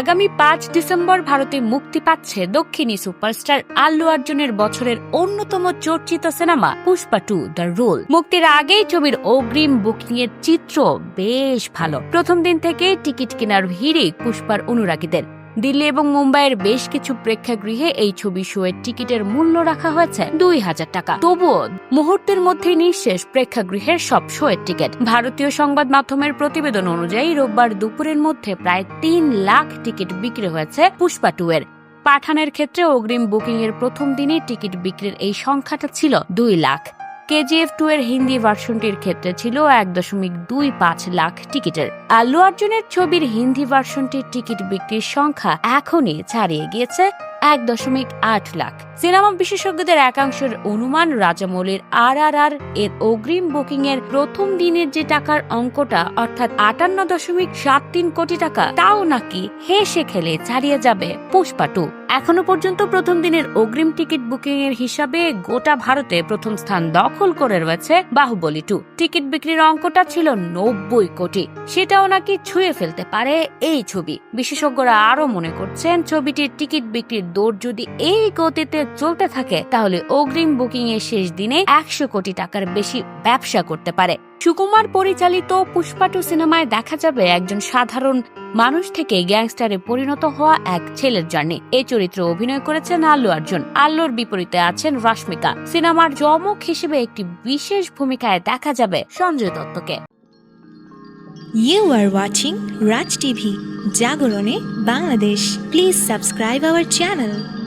আগামী পাঁচ ডিসেম্বর ভারতে মুক্তি পাচ্ছে দক্ষিণী সুপারস্টার আল্লু অর্জুনের বছরের অন্যতম চর্চিত cinema Pushpa two, the rule. মুক্তির আগেই ছবির অগ্রিম বুকিং এর চিত্র বেশ ভালো। প্রথম দিন থেকে টিকিট কেনার ভিড়ে পুষ্পার অনুরাগীদের দিল্লি এবং মুম্বাইয়ের বেশ কিছু প্রেক্ষাগৃহে এই ছবি শোয়ের টিকিটের মূল্য রাখা হয়েছে দুই হাজার টাকা। তবুও মুহূর্তের মধ্যেই নিঃশেষ প্রেক্ষাগৃহের সব শোয়ের টিকিট। ভারতীয় সংবাদ মাধ্যমের প্রতিবেদন অনুযায়ী রোববার দুপুরের মধ্যে প্রায় তিন লাখ টিকিট বিক্রি হয়েছে পুষ্পা টু এর। পাঠানের ক্ষেত্রে অগ্রিম বুকিং এর প্রথম দিনে টিকিট বিক্রির এই সংখ্যাটা ছিল দুই লাখ। কেজিএফ টু এর হিন্দি ভার্সনটির ক্ষেত্রে ছিল এক দশমিক দুই পাঁচ লাখ টিকিটের। আল্লু অর্জুনের ছবির হিন্দি ভার্সনটির টিকিট বিক্রির সংখ্যা এখনই ছাড়িয়ে গিয়েছে এক দশমিক আট লাখ। সিনেমা বিশেষজ্ঞদের একাংশের অনুমান, রাজামৌলির আর আর আর এর অগ্রিম বুকিং এর প্রথম দিনের যে টাকার অঙ্কটা, অর্থাৎ আটান্ন দশমিক সাত তিন কোটি টাকা, তাও নাকি হেসে খেলে ছাড়িয়ে যাবে পুষ্পা টু। এখনও পর্যন্ত প্রথম দিনের অগ্রিম টিকিট বুকিং এর হিসাবে গোটা ভারতে প্রথম স্থান দখল করে রয়েছে বাহুবলী টু। টিকিট বিক্রির অঙ্কটা ছিল নব্বই কোটি। সেটাও নাকি ছুঁয়ে ফেলতে পারে এই ছবি। বিশেষজ্ঞরা আরও মনে করছেন, ছবিটির টিকিট বিক্রির দৌড় যদি এই গতিতে চলতে থাকে, তাহলে অগ্রিম বুকিং এর শেষ দিনে একশো কোটি টাকার বেশি ব্যবসা করতে পারে। সুকুমার পরিচালিত পুষ্পাটু সিনেমায় দেখা যাবে একজন সাধারণ মানুষ থেকে গ্যাংস্টারে পরিণত হওয়া এক ছেলের জার্নি। এই চরিত্রে অভিনয় করেছেন আল্লু অর্জুন। আল্লুর বিপরীতে আছেন রশ্মিকা। সিনেমার জমক হিসেবে একটি বিশেষ ভূমিকায় দেখা যাবে Sanjay দত্তকে। You are watching Raj TV জাগরণে Bangladesh please subscribe our channel.